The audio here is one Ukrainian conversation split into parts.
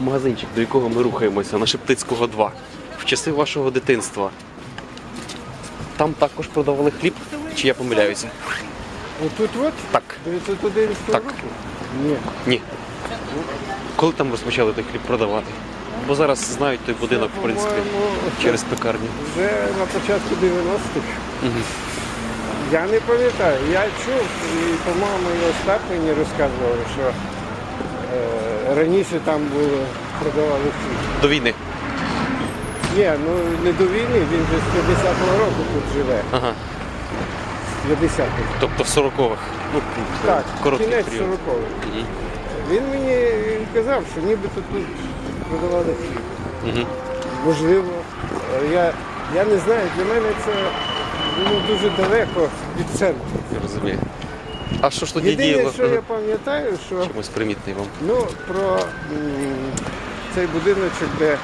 магазинчик, до якого ми рухаємося, на Шептицького 2, в часи вашого дитинства. Там також продавали хліб, чи я помиляюся? Отут от? Так. 911 Так. року? Ні. Ні. Коли там розпочали той хліб продавати? Бо зараз знають той будинок, в принципі, По-моєму, через пекарню. Вже на початку 90-х. Мгм. Я не пам'ятаю. Я чув, і, по-моєму, і Остап мені розказував, що е, раніше там було, продавали хліб. До війни. Ні, ну не до війни, він же з 50-го року тут живе. Ага. З 50-х. Тобто в 40-х. Ну, Так, короткий кінець період. 40-х. Мгм. Він мені казав, що нібито тут продавали хліб. Мгм. Можливо, е, я, я не знаю, для мене це було дуже далеко від центру. Я розумію. А що ж тоді Єдине, діяло? що я пам'ятаю, що Чимось примітний вам. ну, про м, цей будиночок, де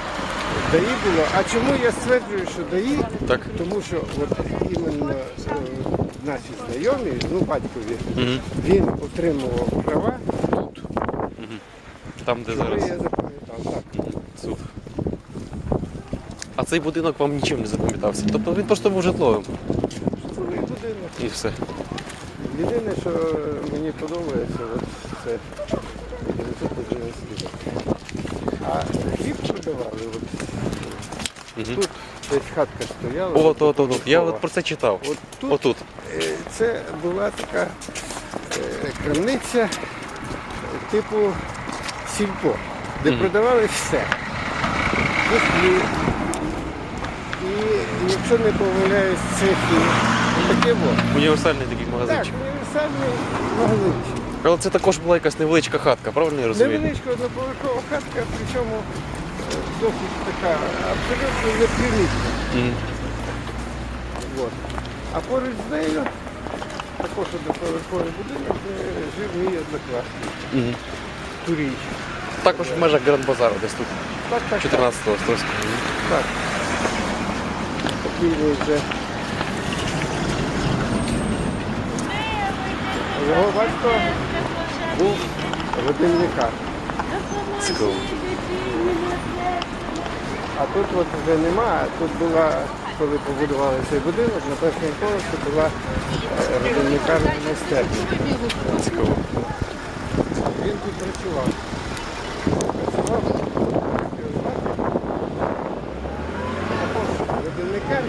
ДАІ було. А чому я стверджую, що ДАІ? Так. Тому що от іменно е, наші знайомі, ну батькові, Мгм. він отримував права, тут. Там, де зараз я запам'ятав. Так. суд. А цей будинок вам нічим не запам'ятався. Тобто він просто був житловим. Житловий будинок. І все. Єдине, що мені подобається, от це 911 А хліб продавали. От, Тут десь хатка стояла. От, от, от, от. Я от про це читав. От тут Отут. е, це була така е, крамниця е, типу сільпо, де продавали все. І хліб. І якщо не помиляюсь, це хліб. Таке от. Універсальний такий Так, магазинчик. універсальний магазинчик. Але це також була якась невеличка хатка, правильно я розумію? Невеличка одноповерхова хатка, причому е, досить така абсолютно непримітна. Мгм. От. А поруч з нею також одноповерховий будинок, де жив мій однокласник. Мгм. Турій. Також в межах Гранд Базару десь тут, Так, так, 14-го Острозького. так. Такий він вже. Його батько був родинникар. Цікаво. А тут от вже нема, тут була, коли побудували цей будинок, на першому поверсі була е, майстерня. Цікаво. Він тут працював.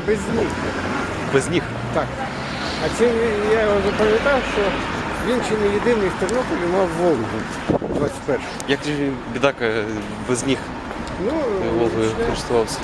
Без ніг. Без ніг. Так. А це я його запам'ятав, що він чи не єдиний в Тернополі мав Волгу 21 Як же він, бідака без ніг Ну, Волгою користувався?